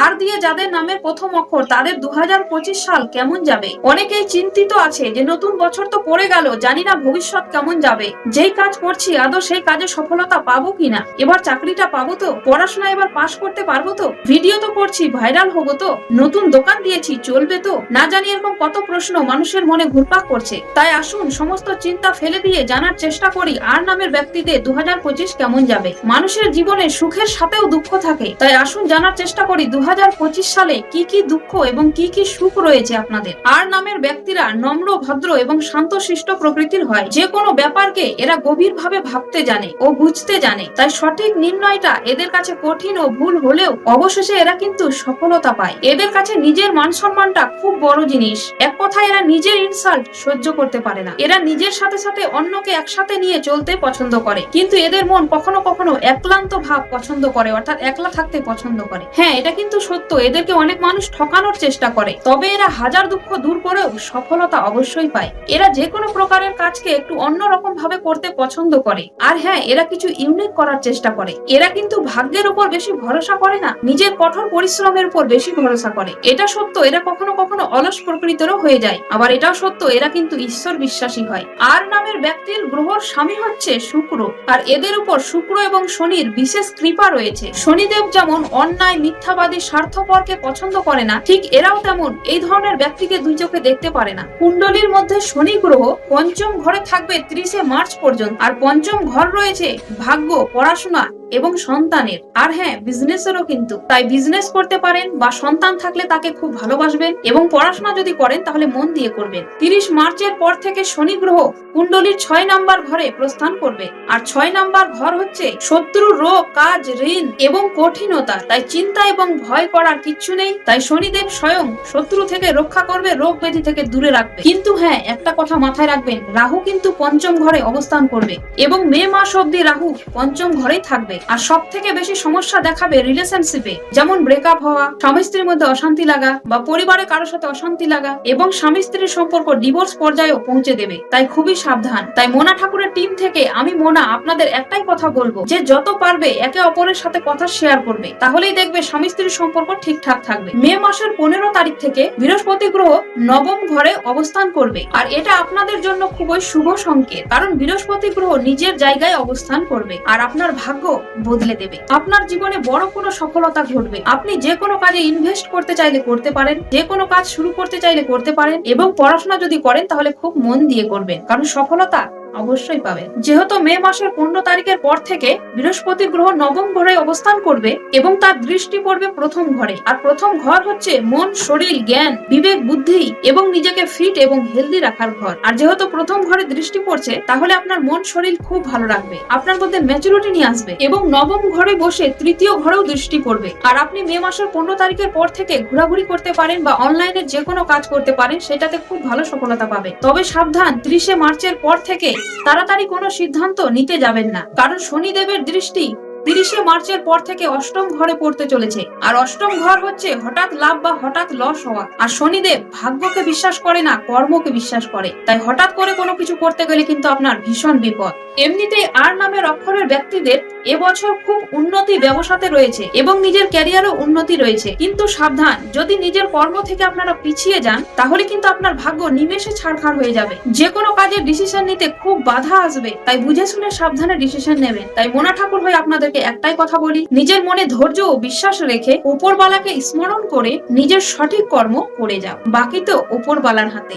আর দিয়ে যাদের নামের প্রথম অক্ষর, তাদের দু হাজার পঁচিশ সাল কেমন যাবে? অনেকেই চিন্তিত আছে যে নতুন বছর তো পড়ে গেল, জানি না ভবিষ্যৎ কেমন যাবে। যেই কাজ করছি, আদৌ সেই কাজে সফলতা পাবো কিনা? এবার চাকরিটা পাবো তো? পড়াশোনা এবার পাশ করতে পারব তো? ভিডিও তো করছি, ভাইরাল হব তো? নতুন দোকান দিয়েছি, চলবে তো? না জানি এরকম কত প্রশ্ন মানুষের মনে ঘুরপাক করছে। তাই আসুন, সমস্ত চিন্তা ফেলে দিয়ে জানার চেষ্টা করি, আর নামের ব্যক্তিদের দু হাজার পঁচিশ কেমন যাবে? মানুষের জীবনে সুখের সাথেও দুঃখ থাকে। তাই আসুন, জানার চেষ্টা করি দু সালে কি কি দুঃখ এবং কি কি সুখ রয়েছে আপনাদের? আর নামের ব্যক্তিরা নম্র, ভদ্র এবং শান্তশিষ্ট প্রকৃতির হয়। যে কোনো ব্যাপারকে এরা গভীরভাবে ভাবতে জানে ও বুঝতে জানে। তাই সঠিক নির্ণয়টা এদের কাছে কঠিন ও ভুল হলেও অবশেষে এরা কিন্তু সফলতা পায়। এদের কাছে নিজের মান সম্মানটা খুব বড় জিনিস। এক কথায় এরা নিজের ইনসাল্ট সহ্য করতে পারে না। এরা নিজের সাথে সাথে অন্যকে একসাথে নিয়ে চলতে পছন্দ করে। কিন্তু এদের মন কখনো কখনো একলান্ত ভাব পছন্দ করে, অর্থাৎ একলা থাকতে পছন্দ করে। হ্যাঁ এটা কিন্তু সত্য, এদেরকে অনেক মানুষ ঠকানোর চেষ্টা করে। তবে এরা হাজার দুঃখ দূর করেও সফলতা অবশ্যই পায়। এরা যে কোনো প্রকারের কাজকে একটু অন্যরকম ভাবে করতে পছন্দ করে। আর হ্যাঁ এরা কিছু ইউনিক করার চেষ্টা করে। এরা কিন্তু ভাগ্যের উপর বেশি ভরসা করে না, নিজের কঠোর পরিশ্রমের উপর বেশি ভরসা করে। এটা সত্য, এরা কখনো কখনো অলস প্রকৃতিরও হয়ে যায়। আবার এটাও সত্য, এরা কিন্তু ঈশ্বর বিশ্বাসী হয়। আর নামের ব্যক্তির গ্রহর স্বামী হচ্ছে শুক্র। আর এদের উপর শুক্র এবং শনির বিশেষ কৃপা রয়েছে। শনিদেব যেমন অন্যায়, মিথ্যাবাদী স্বার্থপরকে পছন্দ করে না, ঠিক এরাও তেমন। এই ধরনের ব্যক্তিকে দুই চোখে দেখতে পারে না। কুণ্ডলীর মধ্যে শনি গ্রহ পঞ্চম ঘরে থাকবে ত্রিশে মার্চ পর্যন্ত। আর পঞ্চম ঘর রয়েছে ভাগ্য, পড়াশোনা এবং সন্তানের। আর হ্যাঁ বিজনেসেরও কিন্তু। তাই বিজনেস করতে পারেন বা সন্তান থাকলে তাকে খুব ভালোবাসবেন এবং পড়াশোনা যদি করেন তাহলে মন দিয়ে করবেন। তিরিশ মার্চের পর থেকে শনি গ্রহ কুণ্ডলীর ছয় নাম্বার ঘরে প্রস্থান করবে। আর ছয় নাম্বার ঘর হচ্ছে শত্রু, রোগ, কাজ, ঋণ এবং কঠিনতা। তাই চিন্তা এবং ভয় করার কিচ্ছু নেই। তাই শনিদেব স্বয়ং শত্রু থেকে রক্ষা করবে, রোগ ব্যাধি থেকে দূরে রাখবে। কিন্তু হ্যাঁ একটা কথা মাথায় রাখবেন, রাহু কিন্তু পঞ্চম ঘরে অবস্থান করবে এবং মে মাস অব্দি রাহু পঞ্চম ঘরেই থাকবে। আর সব থেকে বেশি সমস্যা দেখাবে রিলেশনশিপে যেমন ব্রেকআপ হওয়া, স্বামী স্ত্রীর মধ্যে অশান্তি লাগা বা পরিবারে কারোর সাথে অশান্তি লাগা এবং স্বামী স্ত্রীর সম্পর্ক ডিভোর্স পর্যায়েও পৌঁছে দেবে। তাই খুবই সাবধান। তাই মোনা ঠাকুরের টিম থেকে আমি মোনা আপনাদের একটাই কথা বলব যে যত পারবে একে অপরের সাথে কথা শেয়ার করবে। তাহলেই দেখবে স্বামী স্ত্রীর সম্পর্ক ঠিকঠাক থাকবে। মে মাসের পনেরো তারিখ থেকে বৃহস্পতি গ্রহ নবম ঘরে অবস্থান করবে। আর এটা আপনাদের জন্য খুবই শুভ সংকেত, কারণ বৃহস্পতি গ্রহ নিজের জায়গায় অবস্থান করবে। আর আপনার ভাগ্য বদলে দেবে। আপনার জীবনে বড় কোনো সফলতা ঘটবে। আপনি যে কোনো কাজে ইনভেস্ট করতে চাইলে করতে পারেন, যে কোনো কাজ শুরু করতে চাইলে করতে পারেন এবং পড়াশোনা যদি করেন তাহলে খুব মন দিয়ে করবেন। কারণ সফলতা অবশ্যই পাবেন যেহেতু মে মাসের পনেরো তারিখের পর থেকে বৃহস্পতি গ্রহ নবম ঘরে অবস্থান করবে এবং তার দৃষ্টি পড়বে প্রথম ঘরে। আর প্রথম ঘর হচ্ছে মন, শরীর, জ্ঞান, বিবেক, বুদ্ধি এবং নিজেকে ফিট এবং হেলদি রাখার ঘর। আর যেহেতু প্রথম ঘরে দৃষ্টি পড়ছে, তাহলে আপনার মন, শরীর খুব ভালো রাখবে। আপনার মধ্যে ম্যাচুরিটি নিয়ে আসবে এবং নবম ঘরে বসে তৃতীয় ঘরেও দৃষ্টি পড়বে। আর আপনি মে মাসের পনেরো তারিখের পর থেকে ঘোরাঘুরি করতে পারেন বা অনলাইনে যে কোনো কাজ করতে পারেন, সেটাতে খুব ভালো সফলতা পাবে তবে সাবধান, ত্রিশে মার্চের পর থেকে তাড়াতাড়ি কোনো সিদ্ধান্ত নিতে যাবেন না। কারণ শনিদেবের দৃষ্টি তিরিশে মার্চের পর থেকে অষ্টম ঘরে পড়তে চলেছে। আর অষ্টম ঘর হচ্ছে হঠাৎ লাভ বা হঠাৎ লস হওয়া। আর শনিদেব ভাগ্যকে বিশ্বাস করে না, কর্মকে বিশ্বাস করে। তাই হঠাৎ করে কোনো কিছু করতে গেলে কিন্তু আপনার ভীষণ বিপদ। এমনিতেই আর নামের অক্ষরের ব্যক্তিদের এবছর খুব উন্নতি ব্যবসাতে রয়েছে এবং নিজের ক্যারিয়ারও উন্নতি রয়েছে। কিন্তু সাবধান, যদি নিজের কর্ম থেকে আপনারা পিছিয়ে যান, তাহলে কিন্তু আপনার ভাগ্য নিমেষে ছাড়খাড় হয়ে যাবে। যে কোনো কাজের ডিসিশন নিতে খুব বাধা আসবে। তাই বুঝে শুনে সাবধানে ডিসিশন নেবেন। তাই মোনা ঠাকুর হয়ে আপনাদেরকে একটাই কথা বলি, নিজের মনে ধৈর্য ও বিশ্বাস রেখে উপরবালাকে স্মরণ করে নিজের সঠিক কর্ম করে যাও। বাকি তো উপরবালার হাতে।